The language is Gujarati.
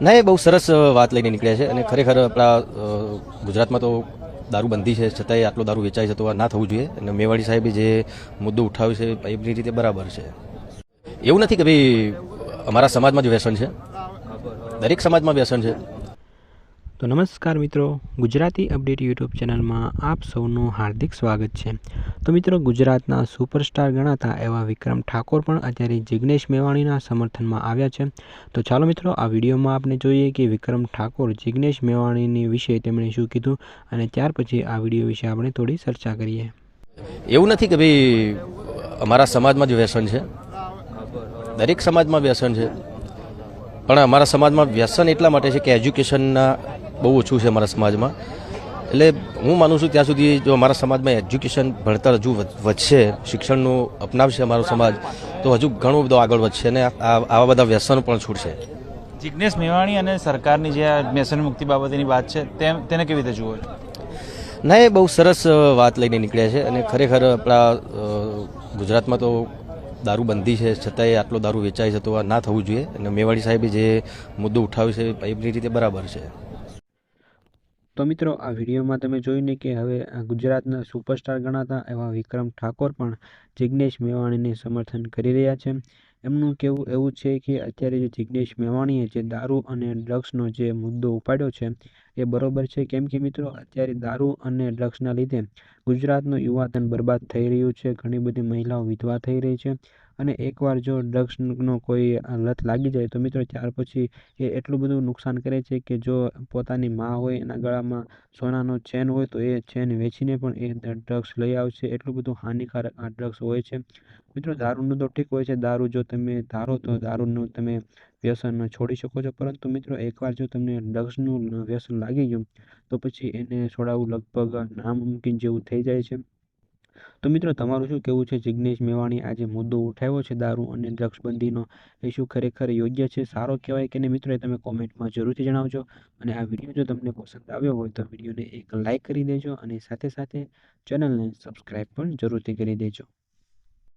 ના, એ બહુ સરસ વાત લઈને નીકળ્યા છે. અને ખરેખર આપણા ગુજરાતમાં તો દારૂબંધી છે, છતાંય આટલો દારૂ વેચાય છે તો આ ના થવું જોઈએ. અને મેવાડી સાહેબે જે મુદ્દો ઉઠાવ્યો છે એમની રીતે બરાબર છે. એવું નથી કે ભાઈ અમારા સમાજમાં જ વ્યસન છે. દરેક સમાજમાં વ્યસન છે. તો નમસ્કાર મિત્રો, ગુજરાતી અપડેટ યુટ્યુબ ચેનલમાં આપ સૌનું હાર્દિક સ્વાગત છે. તો મિત્રો, ગુજરાતના સુપરસ્ટાર ગણાતા એવા વિક્રમ ઠાકોર પણ અત્યારે જિગ્નેશ મેવાણીના સમર્થનમાં આવ્યા છે. તો ચાલો મિત્રો, આ વિડીયોમાં આપણે જોઈએ કે વિક્રમ ઠાકોર, જિગ્નેશ મેવાણીની વિશે તેમણે શું કીધું અને ત્યાર પછી આ વીડિયો વિશે આપણે થોડી ચર્ચા કરીએ. એવું નથી કે ભાઈ, અમારા સમાજમાં જ વ્યસન છે. દરેક સમાજમાં વ્યસન છે. પણ અમારા સમાજમાં વ્યસન એટલા માટે છે કે એજ્યુકેશનના બહુ ઓછું છે અમારા સમાજમાં. એટલે હું માનું છું ત્યાં સુધી જો અમારા સમાજમાં એજ્યુકેશન ભણતર હજુ વધશે શિક્ષણનું અપનાવશે અમારો સમાજ તો હજુ ઘણું બધું આગળ વધશે અને આ- આવા બધા વ્યસનો પણ છૂટશે. જિજ્ઞેશ મેવાણી અને સરકારની જે વ્યસન મુક્તિ બાબતેની વાત છે તેમ તેને કેવી રીતે જુઓ છો? ના એ બહુ સરસ વાત લઈને નીકળ્યા છે અને ખરેખર આપણા ગુજરાતમાં તો દારૂ બંધી છે છતાંય આટલો દારૂ વેચાય છે તો આ ના થવું જોઈએ. અને મેવાડી સાહેબે જે મુદ્દો ઉઠાવ્યો છે એમની રીતે બરાબર છે. તો મિત્રો, આ વિડીયોમાં તમે જોયું ને કે હવે ગુજરાતના સુપરસ્ટાર ગણાતા એવા વિક્રમ ઠાકોર પણ જિજ્ઞેશ મેવાણીને સમર્થન કરી રહ્યા છે. એમનું કહેવું એવું છે કે અત્યારે જે જિજ્ઞેશ મેવાણીએ જે દારૂ અને ડ્રગ્સનો જે મુદ્દો ઉપાડ્યો છે એ બરોબર છે. કેમ કે મિત્રો, અત્યારે દારૂ અને ડ્રગ્સના લીધે ગુજરાતનું યુવાધન બરબાદ થઈ રહ્યું છે. ઘણી બધી મહિલાઓ વિધવા થઈ રહી છે અને એકવાર જો ડ્રગ્સનો કોઈ લત લાગી જાય તો મિત્રો ત્યાર પછી એ એટલું બધું નુકસાન કરે છે કે જો પોતાની મા હોય, એના ગળામાં સોનાનો ચેન હોય તો એ ચેન વેચીને પણ એ ડ્રગ્સ લઈ આવશે. એટલું બધું હાનિકારક આ ડ્રગ્સ હોય છે. મિત્રો, દારૂનું તો ઠીક હોય છે. દારૂ જો તમે ધારો તો દારૂનું તમે વ્યસન છોડી શકો છો. પરંતુ મિત્રો, એકવાર જો તમને ડ્રગ્સનું વ્યસન લાગી ગયું, તો પછી એને છોડાવવું લગભગ નામુમકિન જેવું થઈ જાય છે. તો મિત્રો, તમારું શું કહેવું છે? જિગ્નેશ મેવાણી આજે મુદ્દો ઉઠાવ્યો છે દારૂ અને ડ્રગ્સ બંધીનો એ શું ખરેખર યોગ્ય છે? સારો કહેવાય કે નહીં? મિત્રો, એ તમે કોમેન્ટમાં જરૂરથી જણાવજો. અને આ વીડિયો જો તમને પસંદ આવ્યો હોય, તો વિડીયોને એક લાઇક કરી દેજો અને સાથે સાથે ચેનલને સબસ્ક્રાઈબ પણ જરૂરથી કરી દેજો.